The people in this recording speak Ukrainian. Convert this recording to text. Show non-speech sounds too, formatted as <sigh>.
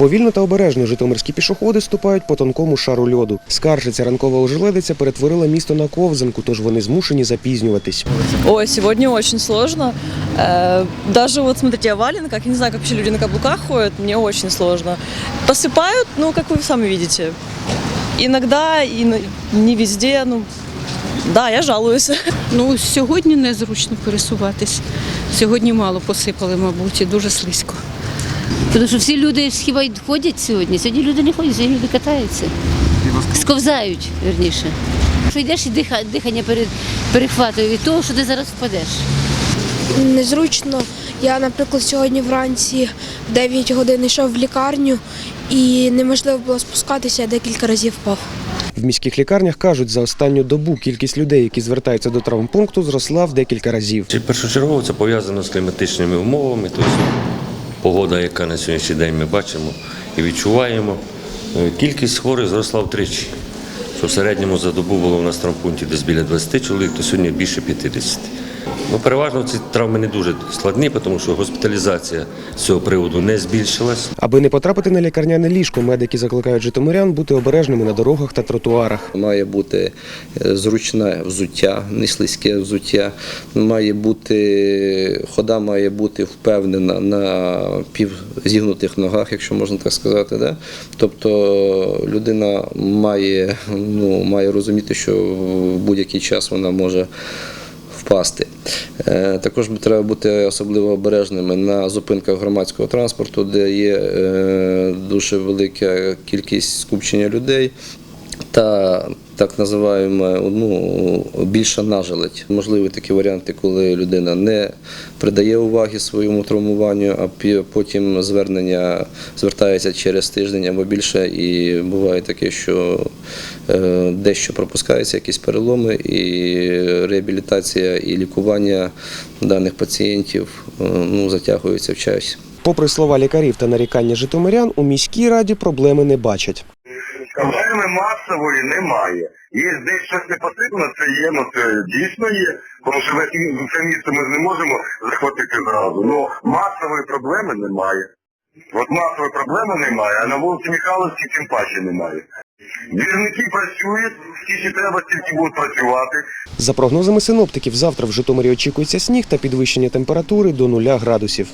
Повільно та обережно житомирські пішоходи ступають по тонкому шару льоду. Скаржиться ранкова ожеледиця перетворила місто на ковзанку, тож вони змушені запізнюватись. Ой, сегодня очень сложно. Э, Даже вот смотрите, я в валенках, я не знаю, как вообще люди на каблуках ходят, мне очень сложно. Посыпают, ну, как вы сами видите. Иногда и на- не везде, ну, да, я жалуюсь. <laughs> Ну, сьогодні незручно пересуватись. Сьогодні мало посипали, мабуть, і дуже слизько. Тому що всі люди ж хіба й ходять сьогодні. Сьогодні люди не ходять, сьогодні люди катаються. Сковзають, верніше. Що йдеш і диха- дихання пере- перехватує від того, що ти зараз впадеш. незручно. Я, наприклад, сьогодні вранці в 9 годин йшов в лікарню і неможливо було спускатися, я декілька разів впав. В міських лікарнях кажуть, за останню добу кількість людей, які звертаються до травмпункту, зросла в декілька разів. Першочергово це пов'язано з кліматичними умовами, тобто погода, яка на сьогоднішній день ми бачимо і відчуваємо. Е, Кількість хворих зросла втричі. Що в середньому за добу було у нас в травмпункті десь біля 20 чоловік, то сьогодні більше 50. Ну, переважно ці травми не дуже складні, тому що госпіталізація з цього приводу не збільшилась. Аби не потрапити на лікарняне ліжко, медики закликають житомирян бути обережними на дорогах та тротуарах. Має бути е, зручне взуття, не слизьке взуття. Має бути хода має бути впевнена на півзігнутих ногах, якщо можна так сказати. Да? Тобто людина має, ну, має розуміти, що в будь-який час вона може впасти. Е, Також треба бути особливо обережними на зупинках громадського транспорту, де є е, дуже велика кількість скупчення людей. Та так називаємо ну, більша нажеледь. Можливі такі варіанти, коли людина не придає уваги своєму травмуванню, а потім звернення звертається через тиждень або більше, і буває таке, що е, дещо пропускаються, якісь переломи, і реабілітація і лікування даних пацієнтів е, ну, затягуються в часі. Попри слова лікарів та нарікання житомирян, у міській раді проблеми не бачать. Проблеми масової немає. Є десь щось не посипано, це є, ну це дійсно є. Тому що це місто ми не можемо захватити зразу. Ну масової проблеми немає. От масової проблеми немає, а на вулиці Михайловській тим паче немає. Двірники працюють, скільки треба, стільки будуть працювати. За прогнозами синоптиків, завтра в Житомирі очікується сніг та підвищення температури до нуля градусів.